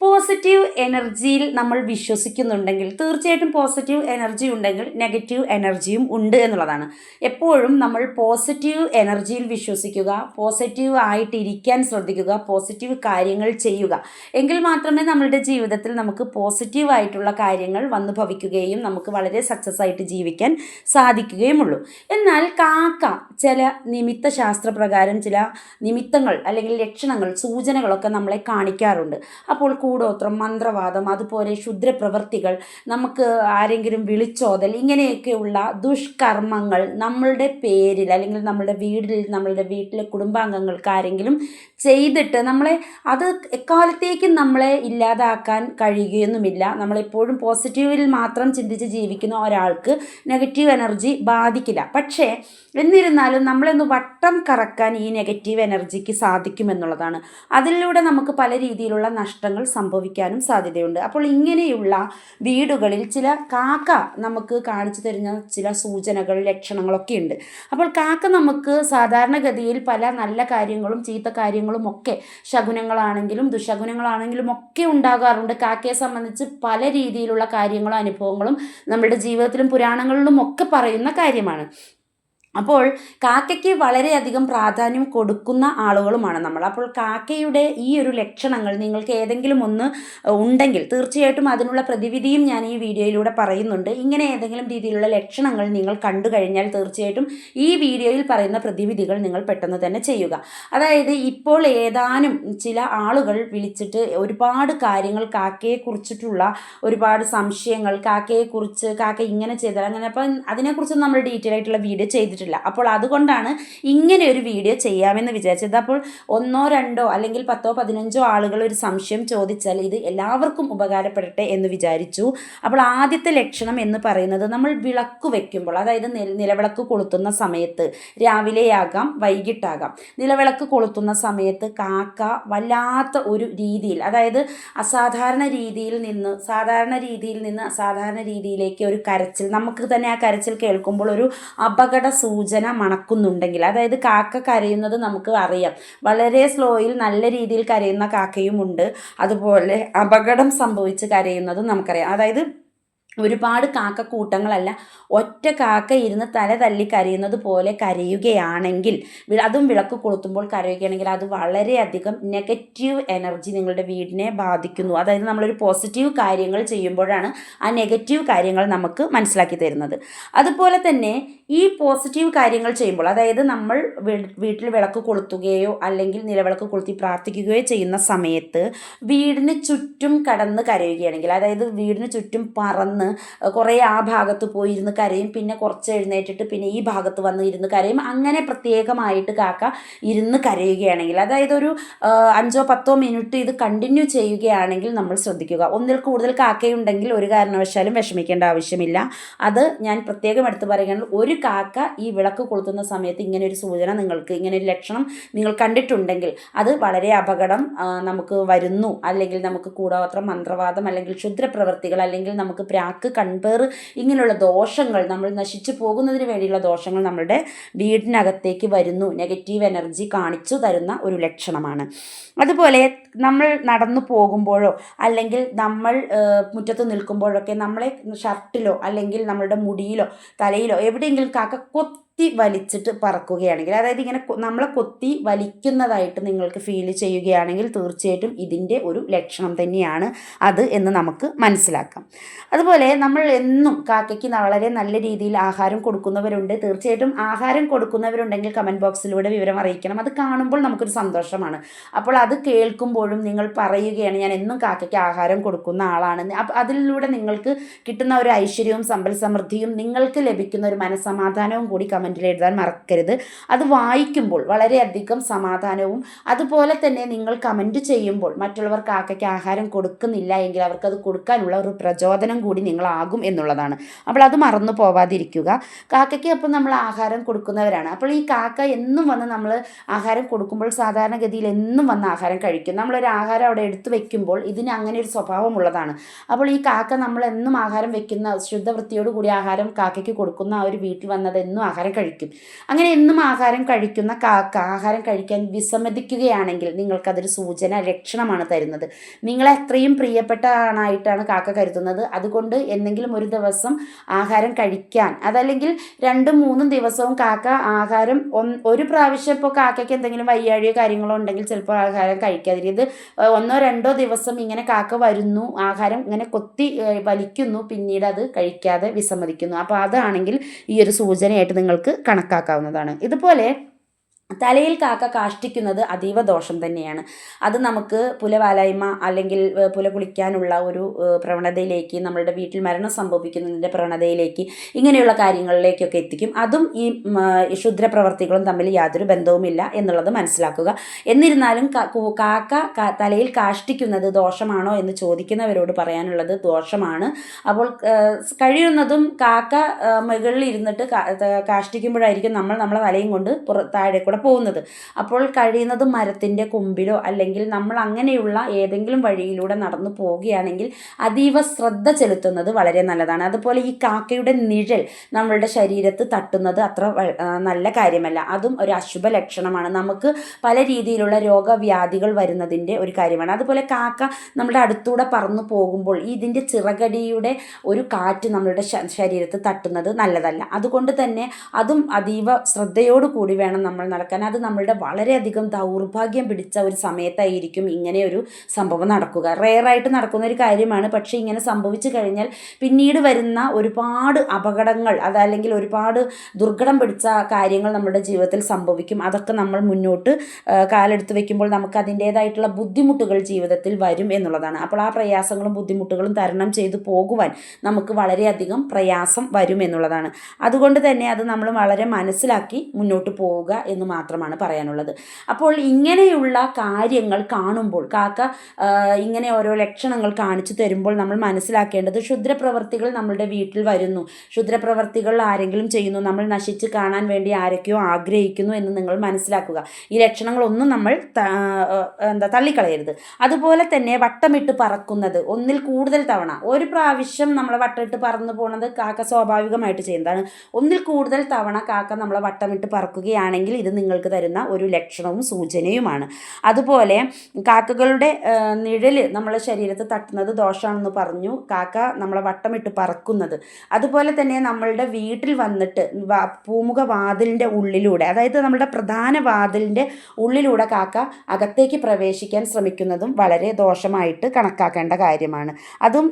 Positive എനർജിയിൽ നമ്മൾ വിശ്വസിക്കുന്നുണ്ടെങ്കിൽ തീർച്ചയായിട്ടും പോസിറ്റീവ് എനർജി ഉണ്ടെങ്കിൽ നെഗറ്റീവ് എനർജിയും ഉണ്ട് എന്നുള്ളതാണ്. എപ്പോഴും നമ്മൾ പോസിറ്റീവ് എനർജിയിൽ വിശ്വസിക്കുക പോസിറ്റീവ് ആയിട്ടിരിക്കാൻ ശ്രദ്ധിക്കുക പോസിറ്റീവ് കാര്യങ്ങൾ ചെയ്യുക. എങ്കിൽ മാത്രമേ നമ്മളുടെ ജീവിതത്തിൽ നമുക്ക് പോസിറ്റീവ് ആയിട്ടുള്ള കാര്യങ്ങൾ വന്നു ഭവിക്കുകയും നമുക്ക് വളരെ സക്സസ് ആയിട്ട് ജീവിക്കാൻ സാധിക്കുകയുമുള്ളൂ. എന്നാൽ കാക്ക ചില നിമിത്ത ശാസ്ത്രപ്രകാരം ചില നിമിത്തങ്ങൾ അല്ലെങ്കിൽ ലക്ഷണങ്ങൾ സൂചനകളൊക്കെ നമ്മളെ കാണിക്കാറുണ്ട്. അപ്പോൾ കൂടോത്രം മന്ത്രവാദം അതുപോലെ ക്ഷുദ്രപ്രവൃത്തികൾ നമുക്ക് ആരെങ്കിലും വിളിച്ചോതൽ ഇങ്ങനെയൊക്കെയുള്ള ദുഷ്കർമ്മങ്ങൾ നമ്മളുടെ പേരിൽ അല്ലെങ്കിൽ നമ്മളുടെ വീടിൽ നമ്മളുടെ വീട്ടിലെ കുടുംബാംഗങ്ങൾക്ക് ആരെങ്കിലും ചെയ്തിട്ട് നമ്മളെ അത് എക്കാലത്തേക്കും നമ്മളെ ഇല്ലാതാക്കാൻ കഴിയുകയൊന്നുമില്ല. നമ്മളെപ്പോഴും പോസിറ്റീവിൽ മാത്രം ചിന്തിച്ച് ജീവിക്കുന്ന ഒരാൾക്ക് നെഗറ്റീവ് എനർജി ബാധിക്കില്ല. പക്ഷേ എന്നിരുന്നാലും നമ്മളൊന്ന് വട്ടം കറക്കാൻ ഈ നെഗറ്റീവ് എനർജിക്ക് സാധിക്കുമെന്നുള്ളതാണ്. അതിലൂടെ നമുക്ക് പല രീതിയിലുള്ള നഷ്ടങ്ങൾ സംഭവിക്കാനും സാധ്യതയുണ്ട്. അപ്പോൾ ഇങ്ങനെയുള്ള വീടുകളിൽ ചില കാക്ക നമുക്ക് കാണിച്ചു തരുന്ന ചില സൂചനകൾ ലക്ഷണങ്ങളൊക്കെ ഉണ്ട്. അപ്പോൾ കാക്ക നമുക്ക് സാധാരണഗതിയിൽ പല നല്ല കാര്യങ്ങളും ചീത്ത കാര്യങ്ങളും ഒക്കെ ശകുനങ്ങളാണെങ്കിലും ദുശകുനങ്ങളാണെങ്കിലും ഒക്കെ ഉണ്ടാകാറുണ്ട്. കാക്കയെ സംബന്ധിച്ച് പല രീതിയിലുള്ള കാര്യങ്ങളും അനുഭവങ്ങളും നമ്മുടെ ജീവിതത്തിലും പുരാണങ്ങളിലും ഒക്കെ പറയുന്ന കാര്യമാണ്. അപ്പോൾ കാക്കയ്ക്ക് വളരെയധികം പ്രാധാന്യം കൊടുക്കുന്ന ആളുകളുമാണ് നമ്മൾ. അപ്പോൾ കാക്കയുടെ ഈ ഒരു ലക്ഷണങ്ങൾ നിങ്ങൾക്ക് ഏതെങ്കിലും ഒന്ന് ഉണ്ടെങ്കിൽ തീർച്ചയായിട്ടും അതിനുള്ള പ്രതിവിധിയും ഞാൻ ഈ വീഡിയോയിലൂടെ പറയുന്നുണ്ട്. ഇങ്ങനെ ഏതെങ്കിലും രീതിയിലുള്ള ലക്ഷണങ്ങൾ നിങ്ങൾ കണ്ടു കഴിഞ്ഞാൽ തീർച്ചയായിട്ടും ഈ വീഡിയോയിൽ പറയുന്ന പ്രതിവിധികൾ നിങ്ങൾ പെട്ടെന്ന് തന്നെ ചെയ്യുക. അതായത് ഇപ്പോൾ ഏതാനും ചില ആളുകൾ വിളിച്ചിട്ട് ഒരുപാട് കാര്യങ്ങൾ കാക്കയെക്കുറിച്ചിട്ടുള്ള ഒരുപാട് സംശയങ്ങൾ കാക്കയെക്കുറിച്ച് കാക്ക ഇങ്ങനെ ചെയ്താൽ അങ്ങനെ അപ്പം അതിനെക്കുറിച്ച് നമ്മൾ ഡീറ്റെയിൽ ആയിട്ടുള്ള വീഡിയോ ചെയ്തിട്ടില്ല. ചെയ്തിട്ടില്ല. അപ്പോൾ അതുകൊണ്ടാണ് ഇങ്ങനെ ഒരു വീഡിയോ ചെയ്യാമെന്ന് വിചാരിച്ചത്. അപ്പോൾ ഒന്നോ രണ്ടോ അല്ലെങ്കിൽ പത്തോ പതിനഞ്ചോ ആളുകൾ ഒരു സംശയം ചോദിച്ചാൽ ഇത് എല്ലാവർക്കും ഉപകാരപ്പെടട്ടെ എന്ന് വിചാരിച്ചു. അപ്പോൾ ആദ്യത്തെ ലക്ഷണം എന്ന് പറയുന്നത് നമ്മൾ വിളക്ക് വെക്കുമ്പോൾ അതായത് നിലവിളക്ക് കൊളുത്തുന്ന സമയത്ത് രാവിലെയാകാം വൈകിട്ടാകാം. നിലവിളക്ക് കൊളുത്തുന്ന സമയത്ത് കാക്ക വല്ലാത്ത ഒരു രീതിയിൽ അതായത് അസാധാരണ രീതിയിൽ നിന്ന് സാധാരണ രീതിയിൽ നിന്ന് അസാധാരണ രീതിയിലേക്ക് ഒരു കരച്ചിൽ നമുക്ക് തന്നെ ആ കരച്ചിൽ കേൾക്കുമ്പോൾ ഒരു അപകട സൂചന മണക്കുന്നുണ്ടെങ്കിൽ അതായത് കാക്ക കരയുന്നത് നമുക്ക് അറിയാം. വളരെ സ്ലോയിൽ നല്ല രീതിയിൽ കരയുന്ന കാക്കയുമുണ്ട്. അതുപോലെ അപകടം സംഭവിച്ച് കരയുന്നതും നമുക്കറിയാം. അതായത് ഒരുപാട് കാക്കക്കൂട്ടങ്ങളല്ല. ഒറ്റ കാക്ക ഇരുന്ന് തല തല്ലി കരയുന്നത് പോലെ കരയുകയാണെങ്കിൽ അതും വിളക്ക് കൊളുത്തുമ്പോൾ കരയുകയാണെങ്കിൽ അത് വളരെയധികം നെഗറ്റീവ് എനർജി നിങ്ങളുടെ വീടിനെ ബാധിക്കുന്നു. അതായത് നമ്മളൊരു പോസിറ്റീവ് കാര്യങ്ങൾ ചെയ്യുമ്പോഴാണ് ആ നെഗറ്റീവ് കാര്യങ്ങൾ നമുക്ക് മനസ്സിലാക്കി തരുന്നത്. അതുപോലെ തന്നെ ഈ പോസിറ്റീവ് കാര്യങ്ങൾ ചെയ്യുമ്പോൾ അതായത് നമ്മൾ വീട്ടിൽ വിളക്ക് കൊളുത്തുകയോ അല്ലെങ്കിൽ നിലവിളക്ക് കൊളുത്തി പ്രാർത്ഥിക്കുകയോ ചെയ്യുന്ന സമയത്ത് വീടിന് ചുറ്റും കടന്ന് കരയുകയാണെങ്കിൽ അതായത് വീടിന് ചുറ്റും പറന്ന് കുറേ ആ ഭാഗത്ത് പോയി ഇരുന്ന് കരയും പിന്നെ കുറച്ച് എഴുന്നേറ്റിട്ട് പിന്നെ ഈ ഭാഗത്ത് വന്ന് ഇരുന്ന് കരയും. അങ്ങനെ പ്രത്യേകമായിട്ട് കാക്ക ഇരുന്ന് കരയുകയാണെങ്കിൽ അതായത് ഒരു അഞ്ചോ പത്തോ മിനിറ്റ് ഇത് കണ്ടിന്യൂ ചെയ്യുകയാണെങ്കിൽ നമ്മൾ ശ്രദ്ധിക്കുക. ഒന്നിൽ കൂടുതൽ കാക്കയുണ്ടെങ്കിൽ ഒരു കാരണവശാലും വിഷമിക്കേണ്ട ആവശ്യമില്ല. അത് ഞാൻ പ്രത്യേകം എടുത്ത് പറയുകയാണെങ്കിൽ ഒരു കാക്ക ഈ വിളക്ക് കൊളുത്തുന്ന സമയത്ത് ഇങ്ങനെ ഒരു സൂചന നിങ്ങൾക്ക് ഇങ്ങനെ ഒരു ലക്ഷണം നിങ്ങൾ കണ്ടിട്ടുണ്ടെങ്കിൽ അത് വളരെ അപകടം നമുക്ക് വരുന്നു. അല്ലെങ്കിൽ നമുക്ക് കൂടാത്ര മന്ത്രവാദം അല്ലെങ്കിൽ ക്ഷുദ്രപ്രവൃത്തികൾ അല്ലെങ്കിൽ നമുക്ക് പ്രാക്ക് കൺപേർ ഇങ്ങനെയുള്ള ദോഷങ്ങൾ നമ്മൾ നശിച്ചു പോകുന്നതിന് വേണ്ടിയുള്ള ദോഷങ്ങൾ നമ്മളുടെ വീടിനകത്തേക്ക് വരുന്നു. നെഗറ്റീവ് എനർജി കാണിച്ചു തരുന്ന ഒരു ലക്ഷണമാണ്. അതുപോലെ നമ്മൾ നടന്നു പോകുമ്പോഴോ അല്ലെങ്കിൽ നമ്മൾ മുറ്റത്ത് നിൽക്കുമ്പോഴൊക്കെ നമ്മളെ ഷർട്ടിലോ അല്ലെങ്കിൽ നമ്മളുടെ മുടിയിലോ തലയിലോ എവിടെയെങ്കിലും കാക്ക കൊത്തി കൊത്തി വലിച്ചിട്ട് പറക്കുകയാണെങ്കിൽ അതായത് ഇങ്ങനെ നമ്മളെ കൊത്തി വലിക്കുന്നതായിട്ട് നിങ്ങൾക്ക് ഫീൽ ചെയ്യുകയാണെങ്കിൽ തീർച്ചയായിട്ടും ഇതിന്റെ ഒരു ലക്ഷണം തന്നെയാണ് അത് എന്ന് നമുക്ക് മനസ്സിലാക്കാം. അതുപോലെ നമ്മൾ എന്നും കാക്കയ്ക്ക് വളരെ നല്ല രീതിയിൽ ആഹാരം കൊടുക്കുന്നവരുണ്ട്. തീർച്ചയായിട്ടും ആഹാരം കൊടുക്കുന്നവരുണ്ടെങ്കിൽ കമന്റ് ബോക്സിലൂടെ വിവരം അറിയിക്കണം. അത് കാണുമ്പോൾ നമുക്കൊരു സന്തോഷമാണ്. അപ്പോൾ അത് കേൾക്കുമ്പോഴും നിങ്ങൾ പറയുകയാണ് ഞാൻ എന്നും കാക്കയ്ക്ക് ആഹാരം കൊടുക്കുന്ന ആളാണ് അതിലൂടെ നിങ്ങൾക്ക് കിട്ടുന്ന ഒരു ഐശ്വര്യവും സമ്പൽ സമൃദ്ധിയും നിങ്ങൾക്ക് ലഭിക്കുന്ന ഒരു മനസ്സമാധാനവും കൂടി കമന്റ് കമന്റിൽ എഴുതാൻ മറക്കരുത്. അത് വായിക്കുമ്പോൾ വളരെയധികം സമാധാനവും അതുപോലെ തന്നെ നിങ്ങൾ കമന്റ് ചെയ്യുമ്പോൾ മറ്റുള്ളവർക്ക് ആക്കയ്ക്ക് ആഹാരം കൊടുക്കുന്നില്ല എങ്കിൽ അവർക്കത് കൊടുക്കാനുള്ള ഒരു പ്രചോദനം കൂടി നിങ്ങളാകും എന്നുള്ളതാണ്. അപ്പോൾ അത് മറന്നു പോവാതിരിക്കുക. കാക്കയ്ക്ക് അപ്പം നമ്മൾ ആഹാരം കൊടുക്കുന്നവരാണ്. അപ്പോൾ ഈ കാക്ക എന്നും വന്ന് നമ്മൾ ആഹാരം കൊടുക്കുമ്പോൾ സാധാരണഗതിയിൽ എന്നും വന്ന് ആഹാരം കഴിക്കും. നമ്മളൊരു ആഹാരം അവിടെ എടുത്തു വെക്കുമ്പോൾ ഇതിന് അങ്ങനെ ഒരു സ്വഭാവമുള്ളതാണ്. അപ്പോൾ ഈ കാക്ക നമ്മൾ എന്നും ആഹാരം വെക്കുന്ന ശുദ്ധവൃത്തിയോട് കൂടി ആഹാരം കാക്കയ്ക്ക് കൊടുക്കുന്ന ആ ഒരു വീട്ടിൽ വന്നത് എന്നും ആഹാരം കഴിക്കും. അങ്ങനെ എന്നും ആഹാരം കഴിക്കുന്ന കാക്ക ആഹാരം കഴിക്കാൻ വിസമ്മതിക്കുകയാണെങ്കിൽ നിങ്ങൾക്കതൊരു സൂചന ലക്ഷണമാണ് തരുന്നത്. നിങ്ങളെ അത്രയും പ്രിയപ്പെട്ട ആണായിട്ടാണ് കാക്ക കരുതുന്നത്. അതുകൊണ്ട് എന്തെങ്കിലും ഒരു ദിവസം ആഹാരം കഴിക്കാൻ അതല്ലെങ്കിൽ രണ്ടും മൂന്നും ദിവസവും കാക്ക ആഹാരം ഒരു പ്രാവശ്യം ഇപ്പോൾ കാക്കയ്ക്ക് എന്തെങ്കിലും വയ്യാഴിയോ കാര്യങ്ങളോ ഉണ്ടെങ്കിൽ ചിലപ്പോൾ ആഹാരം കഴിക്കാതിരിക്കും. ഇത് ഒന്നോ രണ്ടോ ദിവസം ഇങ്ങനെ കാക്ക വരുന്നു ആഹാരം ഇങ്ങനെ കൊത്തി വലിക്കുന്നു പിന്നീട് അത് കഴിക്കാതെ വിസമ്മതിക്കുന്നു. അപ്പോൾ അതാണെങ്കിൽ ഈ ഒരു സൂചനയായിട്ട് നിങ്ങൾക്ക് കണക്കാക്കാവുന്നതാണ്. ഇതുപോലെ തലയിൽ കാക്ക കാഷ്ടിക്കുന്നത് അതീവ ദോഷം തന്നെയാണ്. അത് നമുക്ക് പുലവാലായ്മ അല്ലെങ്കിൽ പുല കുളിക്കാനുള്ള ഒരു പ്രവണതയിലേക്ക് നമ്മളുടെ വീട്ടിൽ മരണം സംഭവിക്കുന്നതിന്റെ പ്രവണതയിലേക്ക് ഇങ്ങനെയുള്ള കാര്യങ്ങളിലേക്കൊക്കെ എത്തിക്കും. അതും ഈ ക്ഷുദ്രപ്രവർത്തികളും തമ്മിൽ യാതൊരു ബന്ധവുമില്ല എന്നുള്ളത് മനസ്സിലാക്കുക. എന്നിരുന്നാലും കാക്ക തലയിൽ കാഷ്ടിക്കുന്നത് ദോഷമാണോ എന്ന് ചോദിക്കുന്നവരോട് പറയാനുള്ളത് ദോഷമാണ്. അപ്പോൾ കഴിയുന്നതും കാക്ക മുകളിൽ ഇരുന്നിട്ട് കാഷ്ടിക്കുമ്പോഴായിരിക്കും നമ്മൾ നമ്മളെ തലയും കൊണ്ട് പുറ താഴെ കൂടെ പോകുന്നത്. അപ്പോൾ കഴിയുന്നത് മരത്തിന്റെ കൊമ്പിലോ അല്ലെങ്കിൽ നമ്മൾ അങ്ങനെയുള്ള ഏതെങ്കിലും വഴിയിലൂടെ നടന്നു പോവുകയാണെങ്കിൽ അതീവ ശ്രദ്ധ ചെലുത്തുന്നത് വളരെ നല്ലതാണ്. അതുപോലെ ഈ കാക്കയുടെ നിഴൽ നമ്മളുടെ ശരീരത്ത് തട്ടുന്നത് അത്ര നല്ല കാര്യമല്ല. അതും ഒരു അശുഭ ലക്ഷണമാണ്. നമുക്ക് പല രീതിയിലുള്ള രോഗവ്യാധികൾ വരുന്നതിന്റെ ഒരു കാര്യമാണ്. അതുപോലെ കാക്ക നമ്മുടെ അടുത്തൂടെ പറന്നു പോകുമ്പോൾ ഇതിന്റെ ചിറകടിയുടെ ഒരു കാറ്റ് നമ്മളുടെ ശരീരത്ത് തട്ടുന്നത് നല്ലതല്ല. അതുകൊണ്ട് തന്നെ അതും അതീവ ശ്രദ്ധയോടു കൂടി വേണം നമ്മൾ നടക്കാൻ അത് നമ്മളുടെ വളരെയധികം ദൗർഭാഗ്യം പിടിച്ച ഒരു സമയത്തായിരിക്കും ഇങ്ങനെ ഒരു സംഭവം നടക്കുക. റെയറായിട്ട് നടക്കുന്ന ഒരു കാര്യമാണ്. പക്ഷേ ഇങ്ങനെ സംഭവിച്ചു കഴിഞ്ഞാൽ പിന്നീട് വരുന്ന ഒരുപാട് അപകടങ്ങൾ അതല്ലെങ്കിൽ ഒരുപാട് ദുർഘടം പിടിച്ച കാര്യങ്ങൾ നമ്മുടെ ജീവിതത്തിൽ സംഭവിക്കും. അതൊക്കെ നമ്മൾ മുന്നോട്ട് കാലെടുത്ത് വെക്കുമ്പോൾ നമുക്ക് അതിന്റേതായിട്ടുള്ള ബുദ്ധിമുട്ടുകൾ ജീവിതത്തിൽ വരും എന്നുള്ളതാണ്. അപ്പോൾ ആ പ്രയാസങ്ങളും ബുദ്ധിമുട്ടുകളും തരണം ചെയ്തു പോകുവാൻ നമുക്ക് വളരെയധികം പ്രയാസം വരും എന്നുള്ളതാണ്. അതുകൊണ്ട് തന്നെ അത് നമ്മൾ വളരെ മനസ്സിലാക്കി മുന്നോട്ട് പോവുക എന്ന് മാത്രമാണ് പറയാനുള്ളത്. അപ്പോൾ ഇങ്ങനെയുള്ള കാര്യങ്ങൾ കാണുമ്പോൾ കാക്ക ഇങ്ങനെ ഓരോ ലക്ഷണങ്ങൾ കാണിച്ചു തരുമ്പോൾ നമ്മൾ മനസ്സിലാക്കേണ്ടത് ക്ഷുദ്രപ്രവർത്തികൾ നമ്മളുടെ വീട്ടിൽ വരുന്നു. ക്ഷുദ്രപ്രവർത്തികൾ ആരെങ്കിലും ചെയ്യുന്നു. നമ്മൾ നശിച്ച് കാണാൻ വേണ്ടി ആരൊക്കെയോ ആഗ്രഹിക്കുന്നു എന്ന് നിങ്ങൾ മനസ്സിലാക്കുക. ഈ ലക്ഷണങ്ങളൊന്നും നമ്മൾ എന്താ തള്ളിക്കളയരുത്. അതുപോലെ തന്നെ വട്ടമിട്ട് പറക്കുന്നത് ഒന്നിൽ കൂടുതൽ തവണ. ഒരു പ്രാവശ്യം നമ്മളെ വട്ടമിട്ട് പറന്നു പോകുന്നത് കാക്ക സ്വാഭാവികമായിട്ട് ചെയ്യുന്നതാണ്. ഒന്നിൽ കൂടുതൽ തവണ കാക്ക നമ്മളെ വട്ടമിട്ട് പറക്കുകയാണെങ്കിൽ ഇത് നിങ്ങൾക്ക് തരുന്ന ഒരു ലക്ഷണവും സൂചനയുമാണ്. അതുപോലെ കാക്കകളുടെ നിഴൽ നമ്മളെ ശരീരത്ത് തട്ടുന്നത് ദോഷമാണെന്ന് പറഞ്ഞു കാക്ക നമ്മളെ വട്ടമിട്ട് പറക്കുന്നത്. അതുപോലെ തന്നെ നമ്മളുടെ വീട്ടിൽ വന്നിട്ട് പൂമുഖ വാതിലിന്റെ ഉള്ളിലൂടെ അതായത് നമ്മളുടെ പ്രധാന വാതിലിന്റെ ഉള്ളിലൂടെ കാക്ക അകത്തേക്ക് പ്രവേശിക്കാൻ ശ്രമിക്കുന്നതും വളരെ ദോഷമായിട്ട് കണക്കാക്കേണ്ട കാര്യമാണ്. അതും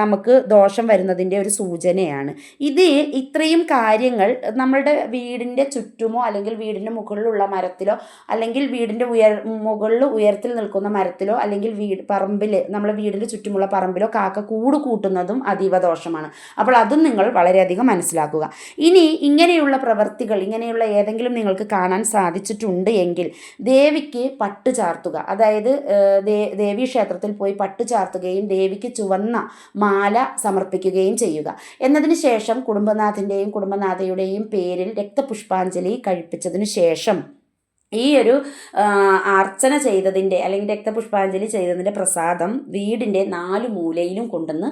നമുക്ക് ദോഷം വരുന്നതിന്റെ ഒരു സൂചനയാണ്. ഇത് ഇത്രയും കാര്യങ്ങൾ നമ്മളുടെ വീടിന്റെ ചുറ്റുമോ അല്ലെങ്കിൽ വീടിന്റെ മുകളിലുള്ള മരത്തിലോ അല്ലെങ്കിൽ വീടിന്റെ ഉയർ മുകളിൽ ഉയരത്തിൽ നിൽക്കുന്ന മരത്തിലോ അല്ലെങ്കിൽ വീട് പറമ്പിൽ നമ്മളെ വീടിന്റെ ചുറ്റുമുള്ള പറമ്പിലോ കാക്ക കൂട് കൂട്ടുന്നതും അതീവ ദോഷമാണ്. അപ്പോൾ അതും നിങ്ങൾ വളരെയധികം മനസ്സിലാക്കുക. ഇനി ഇങ്ങനെയുള്ള പ്രവൃത്തികൾ ഇങ്ങനെയുള്ള ഏതെങ്കിലും നിങ്ങൾക്ക് കാണാൻ സാധിച്ചിട്ടുണ്ട് എങ്കിൽ ദേവിക്ക് പട്ട് ചാർത്തുക. അതായത് ദേവി ക്ഷേത്രത്തിൽ പോയി പട്ട് ചാർത്തുകയും ദേവിക്ക് ചുവന്ന മാല സമർപ്പിക്കുകയും ചെയ്യുക. എന്നതിന് ശേഷം കുടുംബനാഥിന്റെയും കുടുംബനാഥയുടെയും പേരിൽ രക്തപുഷ്പാഞ്ജലി കഴിപ്പിച്ചതിന് ശേഷം ശേഷം ഈ ഒരു അർച്ചന ചെയ്തതിന്റെ അല്ലെങ്കിൽ രക്തപുഷ്പാഞ്ജലി ചെയ്തതിന്റെ പ്രസാദം വീടിന്റെ നാല് മൂലയിലും കൊണ്ടുവന്ന്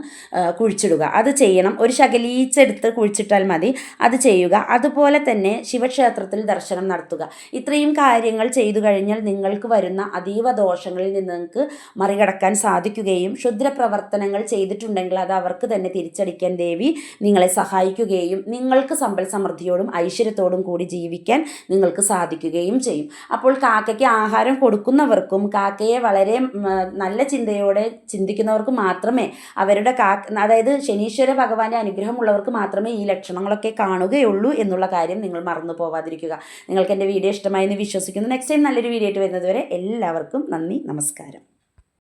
കുഴിച്ചിടുക. അത് ചെയ്യണം. ഒരു ശകലീച്ചെടുത്ത് കുഴിച്ചിട്ടാൽ മതി. അത് ചെയ്യുക. അതുപോലെ തന്നെ ശിവക്ഷേത്രത്തിൽ ദർശനം നടത്തുക. ഇത്രയും കാര്യങ്ങൾ ചെയ്തു കഴിഞ്ഞാൽ നിങ്ങൾക്ക് വരുന്ന അതീവ ദോഷങ്ങളിൽ നിന്ന് നിങ്ങൾക്ക് മറികടക്കാൻ സാധിക്കുകയും ക്ഷുദ്രപ്രവർത്തനങ്ങൾ ചെയ്തിട്ടുണ്ടെങ്കിൽ അത് അവർക്ക് തന്നെ തിരിച്ചടിക്കാൻ ദേവി നിങ്ങളെ സഹായിക്കുകയും നിങ്ങൾക്ക് സമ്പൽ സമൃദ്ധിയോടും ഐശ്വര്യത്തോടും കൂടി ജീവിക്കാൻ നിങ്ങൾക്ക് സാധിക്കുകയും ചെയ്യും. അപ്പോൾ കാക്കയ്ക്ക് ആഹാരം കൊടുക്കുന്നവർക്കും കാക്കയെ വളരെ നല്ല ചിന്തയോടെ ചിന്തിക്കുന്നവർക്ക് മാത്രമേ അവരുടെ കാ അതായത് ശനീശ്വര ഭഗവാന്റെ അനുഗ്രഹമുള്ളവർക്ക് മാത്രമേ ഈ ലക്ഷണങ്ങളൊക്കെ കാണുകയുള്ളൂ എന്നുള്ള കാര്യം നിങ്ങൾ മറന്നു പോവാതിരിക്കുക. നിങ്ങൾക്ക് എന്റെ വീഡിയോ ഇഷ്ടമായി എന്ന് വിശ്വസിക്കുന്നു. നെക്സ്റ്റ് ടൈം നല്ലൊരു വീഡിയോ ആയിട്ട് വരുന്നതുവരെ എല്ലാവർക്കും നന്ദി നമസ്കാരം.